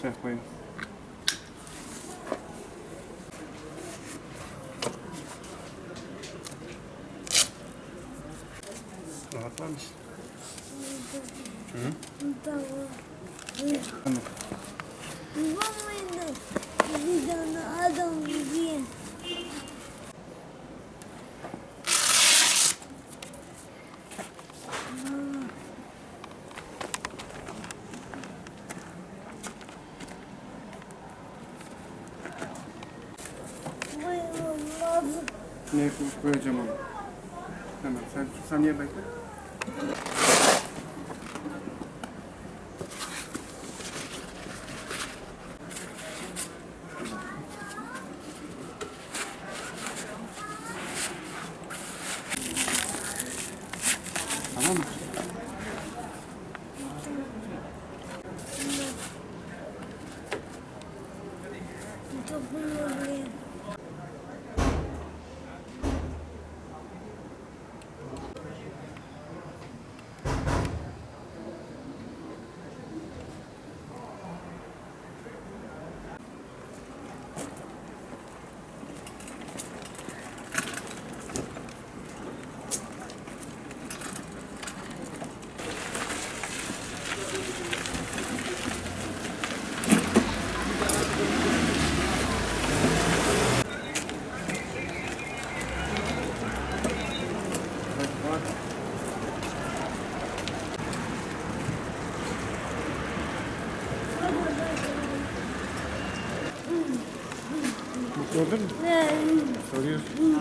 Все, поїхали. Готовились? Да. Мама, надо, где? Ne koyacağım onu. Hemen sen saniye bekle. Tamam mı? Dokunmalıyım. Mutlu mu? Ne? Soruyorsun.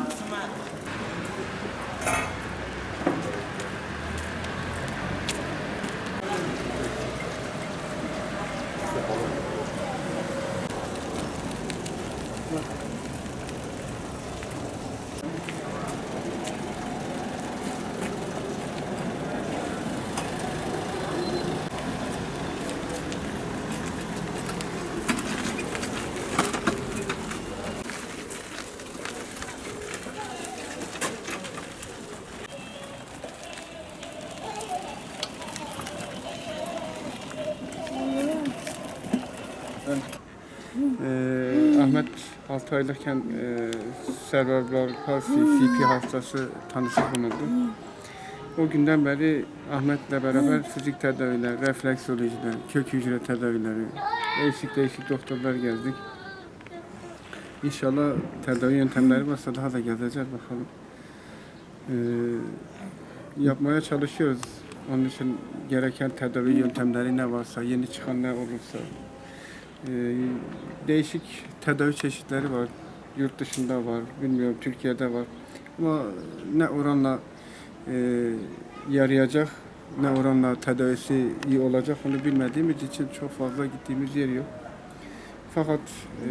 Ee, Ahmet 6 aylıkken e, cerebral palsy, CP hastası tanısı konuldu. O günden beri Ahmet'le beraber fizik tedaviler, refleksolojiler, kök hücre tedavileri, değişik değişik doktorlar gezdik. İnşallah tedavi yöntemleri varsa daha da gezeceğiz bakalım. Ee, yapmaya çalışıyoruz. Onun için gereken tedavi yöntemleri ne varsa, yeni çıkan ne olursa, değişik tedavi çeşitleri var. Yurt dışında var, bilmiyorum Türkiye'de var. Ama ne oranla e, yarayacak, ne oranla tedavisi iyi olacak onu bilmediğimiz için çok fazla gittiğimiz yer yok. Fakat e,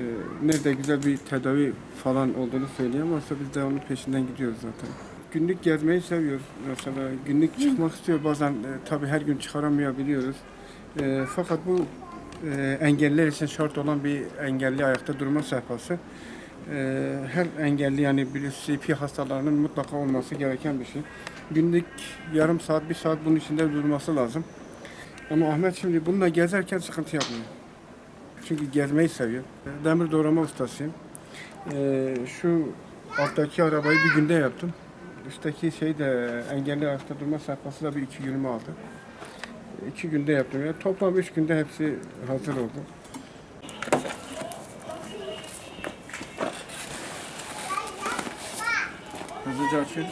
nerede güzel bir tedavi falan olduğunu söyleyemezse biz de onun peşinden gidiyoruz zaten. Günlük gezmeyi seviyoruz. Mesela günlük çıkmak istiyor bazen e, tabii her gün çıkaramayabiliyoruz. E, fakat bu e, engelliler için şart olan bir engelli ayakta durma sehpası. E, her engelli yani bir CP hastalarının mutlaka olması gereken bir şey. Günlük yarım saat, bir saat bunun içinde durması lazım. Ama Ahmet şimdi bununla gezerken sıkıntı yapmıyor. Çünkü gezmeyi seviyor. Demir doğrama ustasıyım. E, şu alttaki arabayı bir günde yaptım. Üstteki şey de engelli ayakta durma sehpası da bir iki günümü aldı. İki günde yaptım. Yani toplam üç günde hepsi hazır oldu. Hızlıca açın.